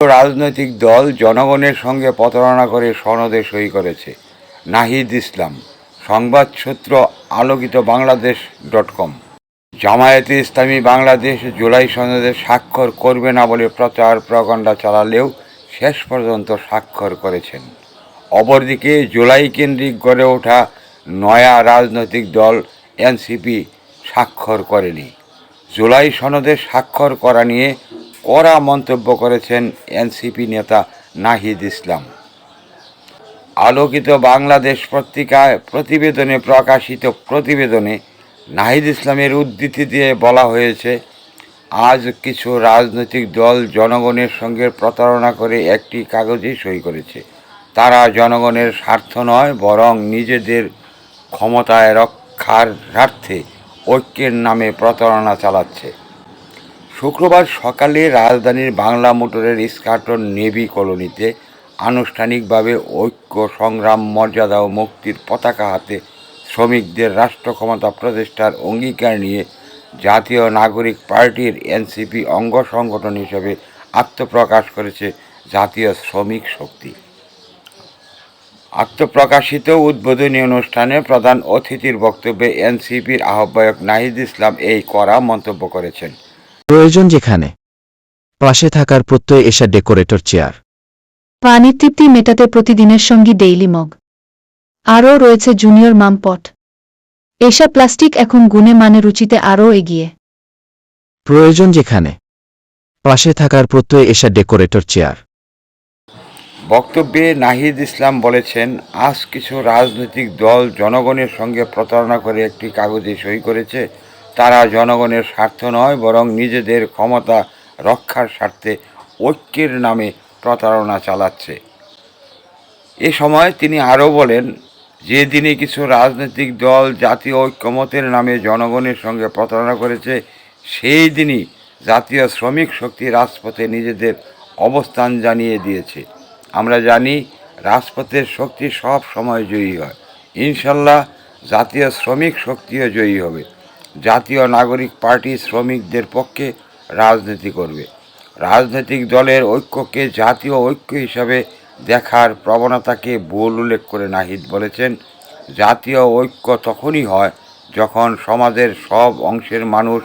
রাজনৈতিক দল জনগণের সঙ্গে প্রতারণা করে সনদে সই করেছে। নাহিদ ইসলাম সংবাদ সূত্র আলোকিত বাংলাদেশ ডট কম। জামায়াতে ইসলামী বাংলাদেশ জুলাই সনদে স্বাক্ষর করবে না বলে প্রচার প্রকাণ্ডা চালালেও শেষ পর্যন্ত স্বাক্ষর করেছেন। অপরদিকে জুলাই কেন্দ্রিক গড়ে ওঠা নয়া রাজনৈতিক দল এনসিপি স্বাক্ষর করেনি। জুলাই সনদে স্বাক্ষর করা নিয়ে কড়া মন্তব্য করেছেন এনসিপি নেতা নাহিদ ইসলাম। আলোকিত বাংলাদেশ পত্রিকায় প্রতিবেদনে প্রকাশিত প্রতিবেদনে নাহিদ ইসলামের উদ্ধৃতি দিয়ে বলা হয়েছে, আজ কিছু রাজনৈতিক দল জনগণের সঙ্গে প্রতারণা করে একটি কাগজে সই করেছে। তারা জনগণের স্বার্থ নয়, বরং নিজেদের ক্ষমতায় রক্ষার স্বার্থে ঐক্যের নামে প্রতারণা চালাচ্ছে। শুক্রবার সকালে রাজধানীর বাংলা মোটরের স্কাটন নেভি কলোনিতে আনুষ্ঠানিকভাবে ঐক্য, সংগ্রাম, মর্যাদা ও মুক্তির পতাকা হাতে শ্রমিকদের রাষ্ট্র ক্ষমতা প্রতিষ্ঠার অঙ্গীকার নিয়ে জাতীয় নাগরিক পার্টির এনসিপি অঙ্গ সংগঠন হিসেবে আত্মপ্রকাশ করেছে জাতীয় শ্রমিক শক্তি। আত্মপ্রকাশিত উদ্বোধনী অনুষ্ঠানে প্রধান অতিথির বক্তব্যে এনসিপির আহ্বায়ক নাহিদ ইসলাম এই কড়া মন্তব্য করেছেন। প্রয়োজন যেখানে। পাশে থাকার প্রত্যয় এসা ডেকোরেটর চেয়ার। পানির তৃপ্তি মেটাতে প্রতিদিনের সঙ্গী ডেইলি মগ। আরও রয়েছে জুনিয়র মামপট। এসা প্লাস্টিক এখন গুণে মানে রুচিতে আরও এগিয়ে। প্রয়োজন যেখানে। পাশে থাকার প্রত্যয় এসা ডেকোরেটর চেয়ার। বক্তব্যে নাহিদ ইসলাম বলেছেন আজ কিছু রাজনৈতিক দল জনগণের সঙ্গে প্রতারণা করে একটি কাগজে সই করেছে তারা জনগণের স্বার্থ নয়, বরং নিজেদের ক্ষমতা রক্ষার স্বার্থে ঐক্যের নামে প্রতারণা চালাচ্ছে। এ সময় তিনি আরও বলেন, যে দিনে কিছু রাজনৈতিক দল জাতীয় ঐক্যমতের নামে জনগণের সঙ্গে প্রতারণা করেছে, সেই দিনই জাতীয় শ্রমিক শক্তি রাজপথে নিজেদের অবস্থান জানিয়ে দিয়েছে। আমরা জানি, রাজপথের শক্তি সব সময় জয়ী হয়। ইনশাল্লাহ জাতীয় শ্রমিক শক্তিও জয়ী হবে। জাতীয় নাগরিক পার্টি শ্রমিকদের পক্ষে রাজনীতি করবে। রাজনৈতিক দলের ঐক্যকে জাতীয় ঐক্য হিসাবে দেখার প্রবণতাকে ভুল উল্লেখ করে নাহিদ বলেছেন, জাতীয় ঐক্য তখনই হয় যখন সমাজের সব অংশের মানুষ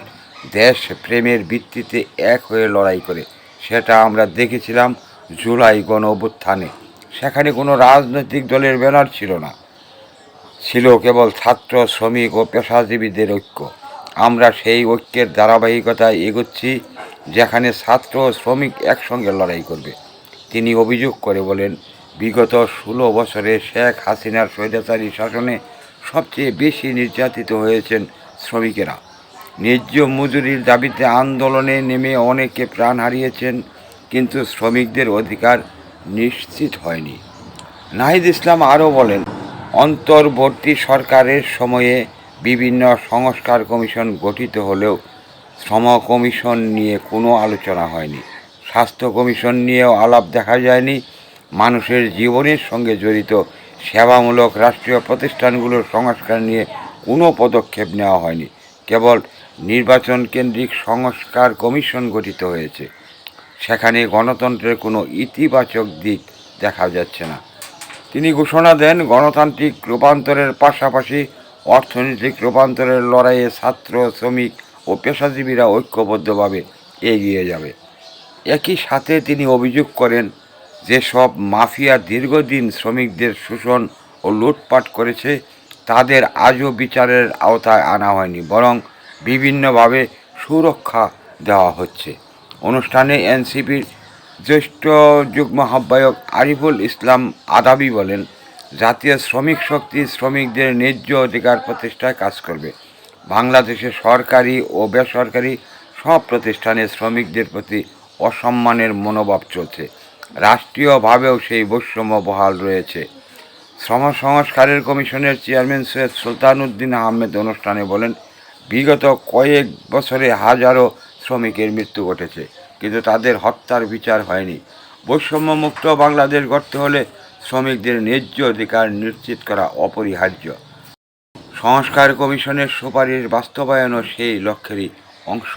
দেশ প্রেমের ভিত্তিতে এক হয়ে লড়াই করে। সেটা আমরা দেখেছিলাম জুলাই গণ অভ্যুত্থানে সেখানে কোনো রাজনৈতিক দলের ব্যানার ছিল না। ছিল কেবল ছাত্র, শ্রমিক ও পেশাজীবীদের ঐক্য। আমরা সেই ঐক্যের ধারাবাহিকতায় এগোচ্ছি, যেখানে ছাত্র ও শ্রমিক একসঙ্গে লড়াই করবে। তিনি অভিযোগ করে বলেন, বিগত ষোলো বছরে শেখ হাসিনার স্বৈরাচারী শাসনে সবচেয়ে বেশি নির্যাতিত হয়েছেন শ্রমিকেরা। ন্যায্য মজুরির দাবিতে আন্দোলনে নেমে অনেকে প্রাণ হারিয়েছেন, কিন্তু শ্রমিকদের অধিকার নিশ্চিত হয়নি। নাহিদ ইসলাম আরও বলেন অন্তর্বর্তী সরকারের সময়ে বিভিন্ন সংস্কার কমিশন গঠিত হলেও শ্রম কমিশন নিয়ে কোনো আলোচনা হয়নি। স্বাস্থ্য কমিশন নিয়েও আলাপ দেখা যায়নি। মানুষের জীবনের সঙ্গে জড়িত সেবামূলক রাষ্ট্রীয় প্রতিষ্ঠানগুলোর সংস্কার নিয়ে কোনো পদক্ষেপ নেওয়া হয়নি। কেবল নির্বাচন কেন্দ্রিক সংস্কার কমিশন গঠিত হয়েছে। সেখানে গণতন্ত্রের কোনো ইতিবাচক দিক দেখা যাচ্ছে না। তিনি ঘোষণা দেন, গণতান্ত্রিক রূপান্তরের পাশাপাশি অর্থনৈতিক রূপান্তরের লড়াইয়ে ছাত্র, শ্রমিক ও পেশাজীবীরা ঐক্যবদ্ধভাবে এগিয়ে যাবে। একই সাথে তিনি অভিযোগ করেন যে সব মাফিয়া দীর্ঘদিন শ্রমিকদের শোষণ ও লুটপাট করেছে, তাদের আজও বিচারের আওতায় আনা হয়নি, বরং বিভিন্নভাবে সুরক্ষা দেওয়া হচ্ছে। অনুষ্ঠানে এনসিপির জ্যেষ্ঠ যুগ্ম আহ্বায়ক আরিফুল ইসলাম আদাবি বলেন, জাতীয় শ্রমিক শক্তি শ্রমিকদের ন্যায্য অধিকার প্রতিষ্ঠায় কাজ করবে। বাংলাদেশে সরকারি ও বেসরকারি সব প্রতিষ্ঠানে শ্রমিকদের প্রতি অসম্মানের মনোভাব চলছে। রাষ্ট্রীয়ভাবেও সেই বৈষম্য বহাল রয়েছে। শ্রম সংস্কারের কমিশনের চেয়ারম্যান সৈয়দ সুলতান উদ্দিন আহমেদ অনুষ্ঠানে বলেন, বিগত কয়েক বছরে হাজারো শ্রমিকের মৃত্যু ঘটেছে। কিন্তু তাদের হত্যার বিচার হয়নি। বৈষম্যমুক্ত বাংলাদেশ গড়তে হলে শ্রমিকদের ন্যায্য অধিকার নিশ্চিত করা অপরিহার্য। সংস্কার কমিশনের সুপারিশ বাস্তবায়নও সেই লক্ষ্যেরই অংশ।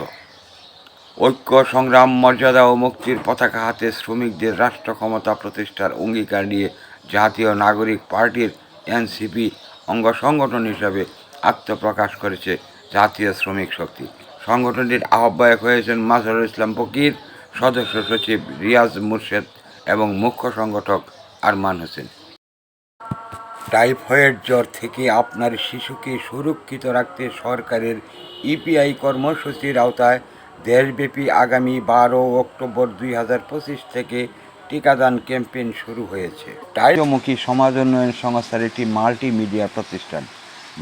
ঐক্য, সংগ্রাম, মর্যাদা ও মুক্তির পতাকা হাতে শ্রমিকদের রাষ্ট্র ক্ষমতা প্রতিষ্ঠার অঙ্গীকার নিয়ে জাতীয় নাগরিক পার্টির এনসিপি অঙ্গ সংগঠন হিসাবে আত্মপ্রকাশ করেছে জাতীয় শ্রমিক শক্তি। সংগঠনটির আহ্বায়ক হয়েছেন মাজহারুল ইসলাম ফকির, সদস্য সচিব রিয়াজ মুর্শেদ এবং মুখ্য সংগঠক আরমান হোসেন। টাইফয়েড জ্বর থেকে আপনার শিশুকে সুরক্ষিত রাখতে সরকারের ইপিআই কর্মসূচির আওতায় দেশব্যাপী আগামী বারো অক্টোবর দুই হাজার পঁচিশ থেকে টিকাদান ক্যাম্পেইন শুরু হয়েছে। টাইমুখী সমাজ উন্নয়ন সংস্থার একটি মাল্টিমিডিয়া প্রতিষ্ঠান।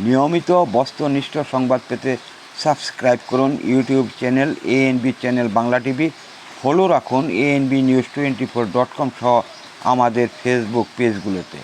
নিয়মিত বস্তুনিষ্ঠ সংবাদ পেতে সাবস্ক্রাইব করুন YouTube channel ANB channel Bangla TV. Follow রাখুন ANB news twenty four dot com সহ আমাদের ফেসবুক পেজগুলোতে